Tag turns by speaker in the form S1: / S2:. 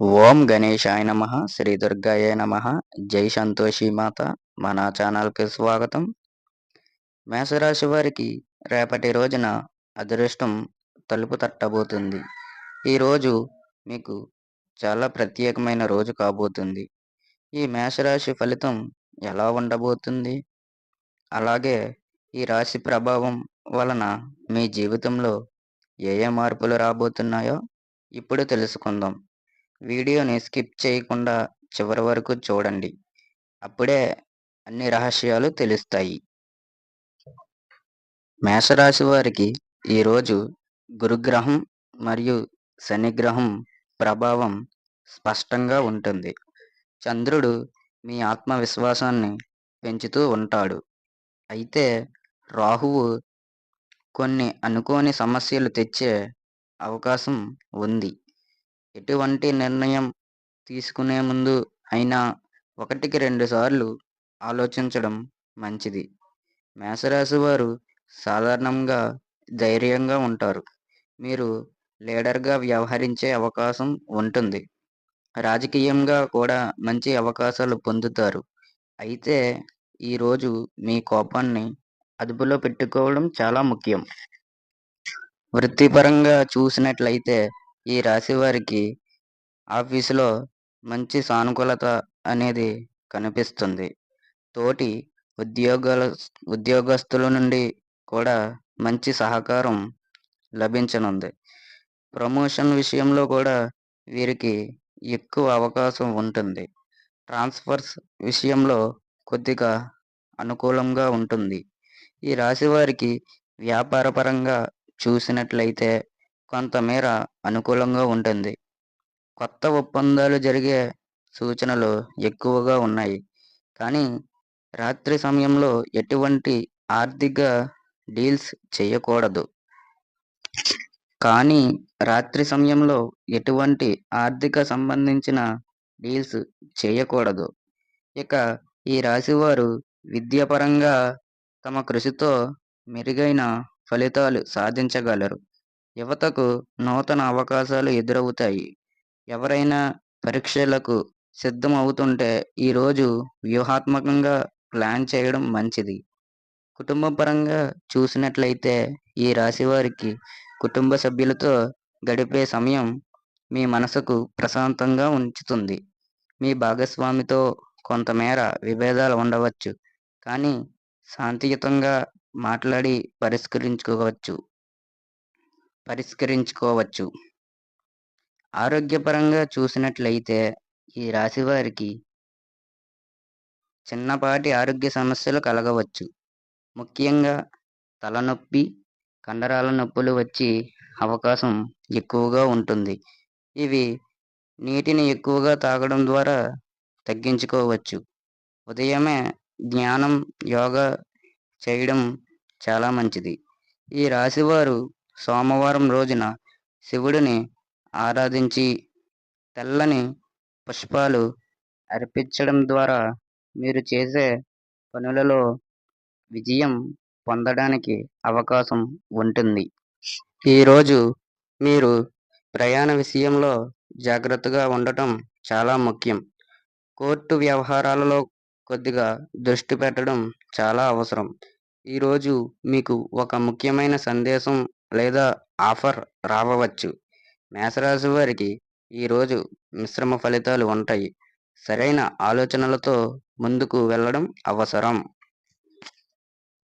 S1: ఓం గణేశాయ నమ శ్రీ దుర్గాయ నమ జై సంతోషి మాత మన ఛానల్కి స్వాగతం. మేషరాశి వారికి రేపటి రోజున అదృష్టం తలుపు తట్టబోతుంది. ఈరోజు మీకు చాలా ప్రత్యేకమైన రోజు కాబోతుంది. ఈ మేషరాశి ఫలితం ఎలా ఉండబోతుంది? అలాగే ఈ రాశి ప్రభావం వలన మీ జీవితంలో ఏ ఏ మార్పులు రాబోతున్నాయో ఇప్పుడు తెలుసుకుందాం. వీడియోని స్కిప్ చేయకుండా చివరి వరకు చూడండి. అప్పుడే అన్ని రహస్యాలు తెలుస్తాయి. మేషరాశి వారికి ఈరోజు గురుగ్రహం మరియు శనిగ్రహం ప్రభావం స్పష్టంగా ఉంటుంది. చంద్రుడు మీ ఆత్మవిశ్వాసాన్ని పెంచుతూ ఉంటాడు. అయితే రాహువు కొన్ని అనుకోని సమస్యలు తెచ్చే అవకాశం ఉంది. ఎటువంటి నిర్ణయం తీసుకునే ముందు అయినా ఒకటికి రెండు సార్లు ఆలోచించడం మంచిది. మేషరాశి వారు సాధారణంగా ధైర్యంగా ఉంటారు. మీరు లీడర్గా వ్యవహరించే అవకాశం ఉంటుంది. రాజకీయంగా కూడా మంచి అవకాశాలు పొందుతారు. అయితే ఈరోజు మీ కోపాన్ని అదుపులో పెట్టుకోవడం చాలా ముఖ్యం. వృత్తిపరంగా చూసినట్లయితే ఈ రాశి వారికి ఆఫీసులో మంచి సానుకూలత అనేది కనిపిస్తుంది. తోటి ఉద్యోగాల ఉద్యోగస్తుల నుండి కూడా మంచి సహకారం లభించనుంది. ప్రమోషన్ విషయంలో కూడా వీరికి ఎక్కువ అవకాశం ఉంటుంది. ట్రాన్స్ఫర్స్ విషయంలో కొద్దిగా అనుకూలంగా ఉంటుంది. ఈ రాశి వారికి వ్యాపారపరంగా చూసినట్లయితే కొంతమేర అనుకూలంగా ఉంటుంది. కొత్త ఒప్పందాలు జరిగే సూచనలు ఎక్కువగా ఉన్నాయి. కానీ రాత్రి సమయంలో ఎటువంటి ఆర్థిక డీల్స్ చేయకూడదు. కానీ రాత్రి సమయంలో ఎటువంటి ఆర్థిక సంబంధించిన డీల్స్ చేయకూడదు. ఇక ఈ రాశివారు విద్యాపరంగా తమ కృషితో మెరుగైన ఫలితాలు సాధించగలరు. యువతకు నూతన అవకాశాలు ఎదురవుతాయి. ఎవరైనా పరీక్షలకు సిద్ధం అవుతుంటే ఈరోజు వ్యూహాత్మకంగా ప్లాన్ చేయడం మంచిది. కుటుంబ పరంగా చూసినట్లయితే ఈ రాశి వారికి కుటుంబ సభ్యులతో గడిపే సమయం మీ మనసుకు ప్రశాంతంగా ఉంచుతుంది. మీ భాగస్వామితో కొంతమేర విభేదాలు ఉండవచ్చు. కానీ శాంతియుతంగా మాట్లాడి పరిష్కరించుకోవచ్చు. పరిష్కరించుకోవచ్చు. ఆరోగ్యపరంగా చూసినట్లయితే ఈ రాశి వారికి చిన్నపాటి ఆరోగ్య సమస్యలు కలగవచ్చు. ముఖ్యంగా తలనొప్పి కండరాల నొప్పులు వచ్చి అవకాశం ఎక్కువగా ఉంటుంది. ఇవి నీటిని ఎక్కువగా తాగడం ద్వారా తగ్గించుకోవచ్చు. ఉదయమే ధ్యానం యోగా చేయడం చాలా మంచిది. ఈ రాశివారు సోమవారం రోజున శివుడిని ఆరాధించి తెల్లని పుష్పాలు అర్పించడం ద్వారా మీరు చేసే పనులలో విజయం పొందడానికి అవకాశం ఉంటుంది. ఈరోజు మీరు ప్రయాణ విషయంలో జాగ్రత్తగా ఉండటం చాలా ముఖ్యం. కోర్టు వ్యవహారాలలో కొద్దిగా దృష్టి పెట్టడం చాలా అవసరం. ఈరోజు మీకు ఒక ముఖ్యమైన సందేశం లేదా ఆఫర్ రావవచ్చు. మేషరాశి వారికి ఈరోజు మిశ్రమ ఫలితాలు ఉంటాయి. సరైన ఆలోచనలతో ముందుకు వెళ్ళడం అవసరం.